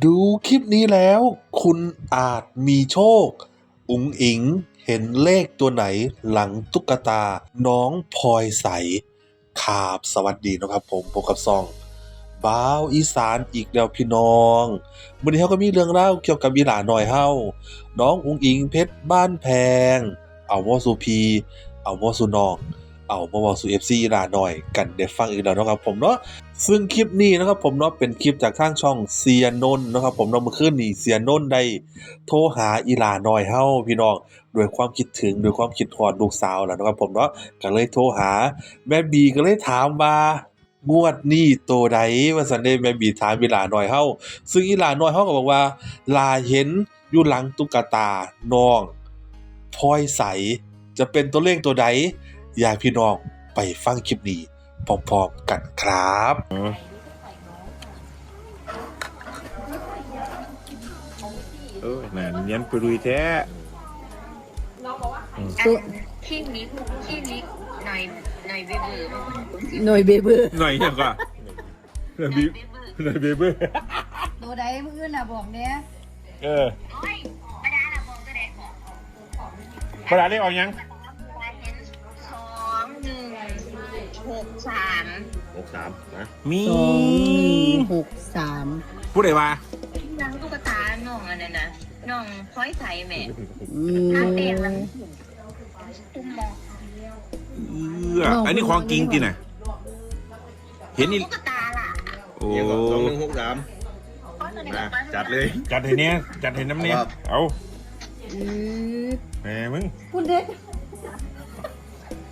ดูคลิปนี้แล้ว คุณอาจมีโชค อุ๋งอิงเห็นเลขตัวไหนหลังตุ๊กตา น้องพลอยใสครับสวัสดีนะครับผมพบกับซองบ้าวอีสานอีกแล้วพี่น้องวันนี้เขาก็มีเรื่องเล่าเกี่ยวกับอีหลาหน่อยเฮาน้องอุ๋งอิงเพชรบ้านแพง เอาวอสุพี เอาวอสุนอง เอามาวอสุเอฟซีหลาหน่อย กันเดี๋ยวฟังอีกแล้วนะครับผมเนาะ ซึ่งคลิปนี้นะครับผมเนาะเป็นคลิปจากทางช่องเซียนนนะครับผมเนาะเมื่อคืนนี้เซียนนท์ได้โทรหาอีหลาน้อยเฮาพี่น้องด้วยความคิดถึงด้วยความคิดฮอดลูกสาวแหล้วนะครับผมเนาะก็เลยโทรหา แม่บีก็เลยถามว่างวดนี้โตใดว่าซั่นเด้แม่บีถามอีหลาน้อยเฮาซึ่งอีหลาน้อยเฮาก็บอกว่า ลาเห็นอยู่หลังตุ๊กตาน้องพลอยใสจะเป็นตัวเลขตัวใดอยากพี่น้องไปฟังคลิปนี้ พร้อมๆกันครับเออน่ะเนียนไปลุยแท้ตัว ขี้นิกขี้นิกหน่อยหน่อยเบื่อเบื่อหน่วยเบเบอร์หน่อยยังก็หน่อยบีหน่อยเบเบ้ตัวใดมืออื่นน่ะบอกเนี้ยเออโอ้ยมาดาละบอกก็ได้ขอประดาได้ออกยัง กสามนะมีสองหนึ่งหกสามพูดได้ว่านางตุ๊กตาน้องอันนั้นนะน้องพลอยใสแม่อืนางเด็กมมันตุ้มมองเอออันนี้ของจริงจริงน่ะเห็นนี่ตุ๊กตาล่ะโอ้เดี๋ยวก่อนสองหนึ่งหกสามพลอยตัวไหนนะกับจัดเลยจัดเห็นเนี้ยจัดเห็นน้ำเนี้ยครับเอาอือแหมมึงพูดเด็ก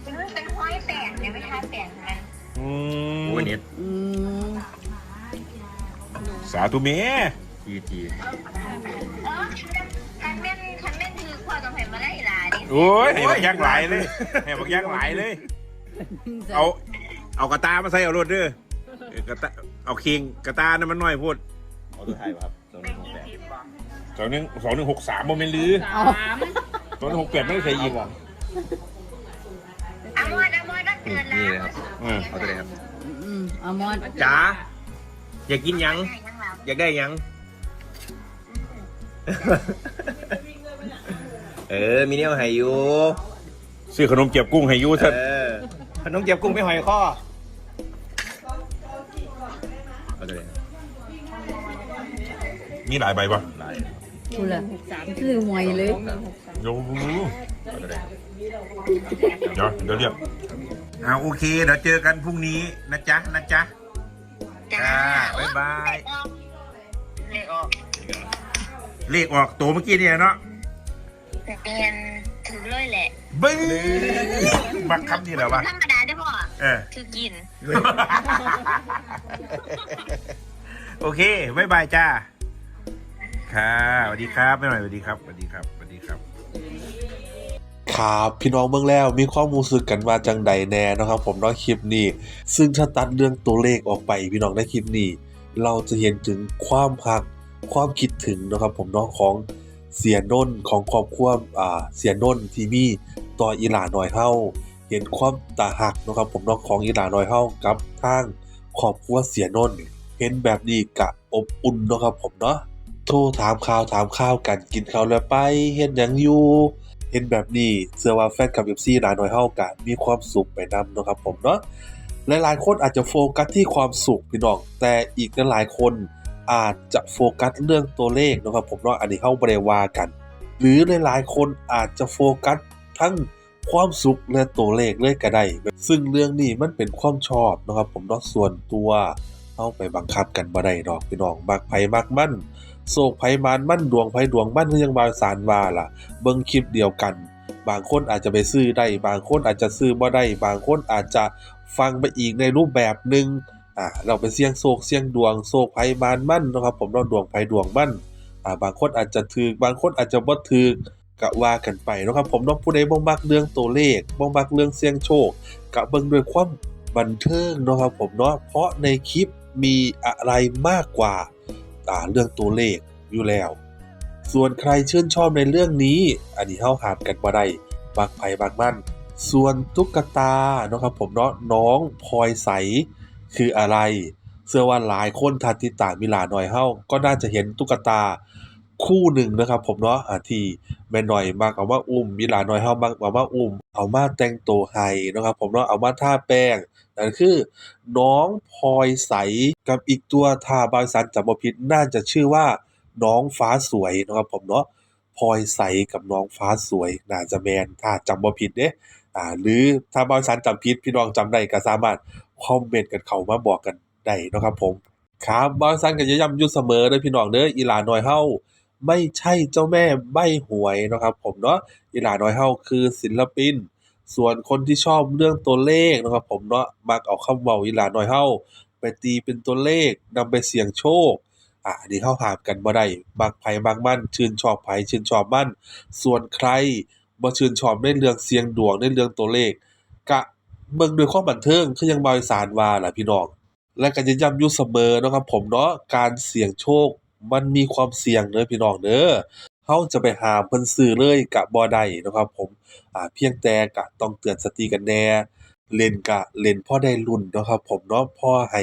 เป็นเป็นพลอยแปดเนี่ยไม่ทาแปดกัน อืมโอ้ยเน็ตอืมสาธุเมทีทีเออคันแม่นคันแม่นคือความต้องเห็นมาได้หลายดิโอ้ยให้บักยักษ์หลายเลยให้บักยักษ์หลายเลย เอาเอากระตามาใส่เอารถเด้อเออกระตาเอาเคียงกระตานั่นมันน้อยพูดเอาตัวไทยป่ะครับสองหเป็นึ่นงหกยี่แปดสิบบอกสองหนึ่งสองหนึ่งหกสามโมเมนต์ลือเอาสองหนึ่งหกแปดไม่ได้ใส่อีกอามอ นอามอนก็เตือนแล้วนี่เลยครับอืม เอาตัวไหนครับอืมเอามอนจ๋าอยากกินหยังได้ยังเราอยากได้หยัง เออ มีเนี่ยให้อยู่ซื้อขนมเจียบกุ้งให้อยูเอเถอะอขนมเจียบกุ้งไม่หอยข้อเอาตัวไหนครับมีหลายใบปะลายพูดละคือหวยเลยเดี๋ยวเอาตัวไหนครับเดี๋ยวเดี๋ยวเรียก เอาโอเคเดี๋ยวเจอกันพรุ่งนี้นะจ๊ะนะจ๊ะจ้าบ๊ายบายเลขออกเลขออกตัวเมื่อกี้เนี่ยเนาะเรียนถือเลยแหละบึ้งบักคำนี่แหละวะธรรมดาได้พ่อเออคือกิน โอเคบายบายจ้าค่ะสวัสดีครับแม่หน่อยสวัสดีครับสวัสดีครับสวัสดีครับ ครับพี่น้องเมืองแล้วมีความรู้สึกกันว่าจังใดแน่นะครับผมเนาะคลิปนี้ ซึ่งถ้าตัดเรื่องตัวเลขออกไปพี่น้องในคลิปนี้ เราจะเห็นถึงความพักความคิดถึงนะครับผมเนาะของเสียนนของครอบครัวอ่าเสียนนท์ที่มีต่ออีหลาน้อยเฮาเห็นความตาหักนะครับผมเนาะของอีหลาน้อยเฮากับทางครอบครัวเสียนนเห็นแบบนี้กะอบอุ่นนะครับผมเนาะโทรถามข่าวถามข้าวกันกินข้าวแล้วไปเฮ็ดหยังอยู่ เห็นแบบนี้เชื่อว่าแฟนคลับ FC หลายน้อยเฮากันมีความสุขไปนำนะครับผมเนาะหลายๆคนอาจจะโฟกัสที่ความสุขพี่น้อง แต่อีกหลายคนอาจจะโฟกัสเรื่องตัวเลขนะครับผมเนาะอันนี้เฮาบ่ได้ว่ากัน หรือหลายๆคนอาจจะโฟกัสทั้งความสุขและตัวเลขเลยก็ได้ ซึ่งเรื่องนี้มันเป็นความชอบนะครับผมเนาะส่วนตัวเฮาไปบังคับกันบ่ได้ดอกพี่น้องมักไผมักมั่น โศกไผมานมันดวงไผดวงมันคือยังบาสารว่าล่ะ เบิ่งคลิปเดียวกัน บางคนอาจจะไปซื้อได้ บางคนอาจจะซื้อบ่ได้ บางคนอาจจะฟังไปอีกในรูปแบบหนึ่งอ่าเราไปเสี่ยงโชคเสี่ยงดวงโชคไผมานมั่นนะครับ ผมเนาดวงไผดวงมั่นอ่าบางคนอาจจะถูกบางคนอาจจะบ่ถูกก็ว่ากันไปนะครับ ผมเนาะผู้ใดบ่มักเรื่องตัวเลขบ่มักเรื่องเสี่ยงโชคก็เบิ่งด้วยความบันเทิงนะครับผมเนาะเพราะในคลิปมีอะไรมากกว่าาเรื่องตัวเลขอยู่แล้ว ส่วนใครชื่นชอบในเรื่องนี้ อันนี้เฮาหามกันบ่ได้บางไผบางมั่น ส่วนตุ๊กตาเนาะครับผมเนาะน้องพลอยใสคืออะไร เสื้อว่าหลายคนทันติดตามอีหลาหน่อยเฮาก็น่าจะเห็นตุ๊กตา คู่หนึ่งนะครับ ผมเนาะอ่าที่แม่น้อยมักเอามาอุ้มอีหลาน้อยเฮามักเอามาอุ้ม เอามาแต่งตัวให้นะครับ ผมเนาะเอามาทาแป้งนั่นคือ น้องพลอยใสกับอีกตัวถ้าบาวอีสานจำบ่ผิดน่าจะชื่อว่าน้องฟ้าสวยนะครับ ผมเนาะพลอยใสกับน้องฟ้าสวยน่าจะแมนถ้าจำบ่ผิดเด้อ่าหรือถ้าบาวอีสานจำผิดพี่น้องจำได้ก็สามารถคอมเมนต์กันเข้ามาบอกกันได้นะครับผมครับบาวอีสานก็จะย้ำอยู่เสมอเด้อพี่น้องเด้ออีหลาน้อยเฮา ไม่ใช่เจ้าแม่ใบ้หวยนะครับผมเนาะอีหลาน้อยเฮาคือศิลปิน ส่วนคนที่ชอบเรื่องตัวเลขนะครับผมเนาะมักเอาคำเว้าอีหลาน้อยเฮาไปตีเป็นตัวเลขนำไปเสี่ยงโชคอ่านนี้เฮาหามกันบ่ได้มักไผมักมั่น ชื่นชอบไผชื่นชอบมั่น ส่วนใครบ่ชื่นชอบในเรื่องเสี่ยงดวงในเรื่องตัวเลขก็เบิ่งด้วยความบันเทิงคือยังบ่าวอีสานว่าล่ะพี่น้อง และก็จะย้ำอยู่เสมอนะครับผมเนาะการเสี่ยงโชค มันมีความเสี่ยงเด้อพี่น้องเด้อเฮาจะไปหามเพิ่นซื้อเลยก็บ่ได้นะครับ ผมอ่าเพียงแต่ก็ต้องเตือนสติกันแหน่เล่นก็เล่นพอได้ลุ้นเนาะครับ ผมเนาะพอให้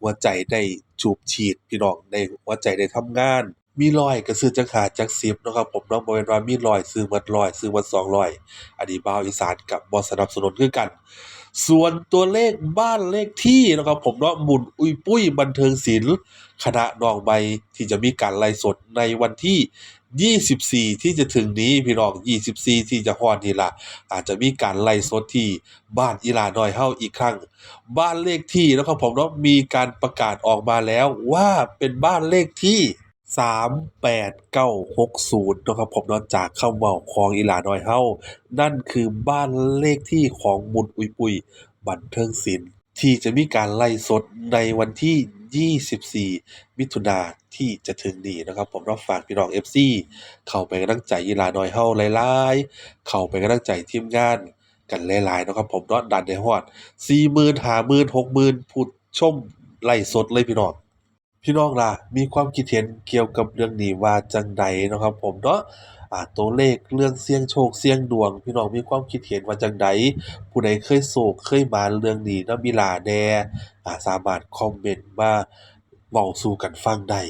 หัวใจได้จูบฉีดพี่น้องได้หัวใจได้ทำงาน มีร้อยก็ซื้อจักหาจัก10เนาะครับผมเนาะบ่แม่นว่ามีร้อยซื้อหมดร้อยซื้อหมด200อันนี้บ่าวอีสานก็บ่สนับสนุนคือกัน ส่วนตัวเลขบ้านเลขที่นะครับผมเนาะหมุนอุยปุ้ยบันเทิงศิลป์คณะนองใบที่จะมีการไลฟ์สดในวันที่ 24 ที่จะถึงนี้พี่น้อง 24 ที่จะฮอดนี่ล่ะ อาจจะมีการไลฟ์สดที่บ้านอีหลาน้อยเฮาอีกครั้ง บ้านเลขที่นะครับผมเนาะมีการประกาศออกมาแล้วว่าเป็นบ้านเลขที่ 38960นย์นะครับผมเนาะจากคำเว้าของอีหลาน้อยเฮานั่นคือบ้านเลขที่ของมุนอุยปุยบันเทิงศิลป์ที่จะมีการไล่สดในวันที่ 24 มิถุนาที่จะถึงนี้นะครับ ผมรับฝากพี่น้อง FC เข้าไปกำลังใจยีหลาน้อยเฮาหลายๆ เข้าไปกำลังใจทีมงานกันหลายๆนะครับผมนาะดันได้ฮอด 40,000 50,000 60,000ผู้ชมไล่สดเลยพี่น้อง พี่น้องล่ะ มีความคิดเห็นเกี่ยวกับเรื่องนี้ว่าจังใดเนาะครับ ผมเนาะอ่าตัวเลขเรื่องเสี่ยงโชคเสี่ยงดวง พี่น้องมีความคิดเห็นว่าจังใดผู้ใดเคยโศกเคยมาเรื่องนี้นำมีหลาแน่อ่าสามารถคอมเมนต์มาเว้าสู่กันฟังได้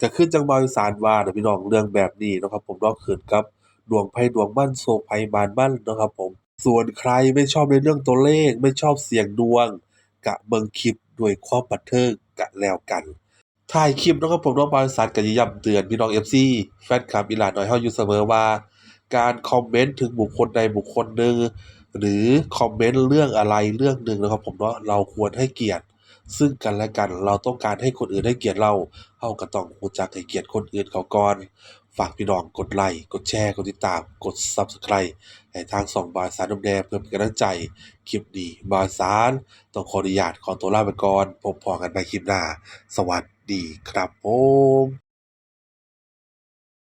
ก็คือจังบ่าวอีสานว่าน่ะพี่น้องเรื่องแบบนี้เนาะครับผมเนาะขึ้นกับดวงไผดวงมันโศกไผหมานมันเนาะครับผมส่วนใครไม่ชอบในเรื่องตัวเลขไม่ชอบเสี่ยงดวงก็เบิงคลิปด้วยความบันเทิงก็แล้วกัน ถ่ายคลิปเนาะครับผมเนาะบริษัทก็จะย้ำเตือนพี่น้อง FC แฟนคลับอีหลาน้อยเฮาอยู่เสมอว่า การคอมเมนต์ถึงบุคคลใดบุคคลหนึ่งหรือคอมเมนต์เรื่องอะไรเรื่องหนึ่งนะครับผมเนาะเราควรให้เกียรติ ซึ่งกันและกันเราต้องการให้คนอื่นให้เกียรติเราเฮาก็ต้องรู้จักให้เกียรติคนอื่นเขาก่อนฝากพี่น้องกดไลค์กดแชร์กดติดตามกด Subscribe ให้ทางสองบาสารนมแดงเพื่อเป็นกำลังใจ คลิปดีบาสารต้องขออนุญาตขอตัวลาไปก่อนพบพอกันในคลิปหน้า สวัสดี ดีครับผม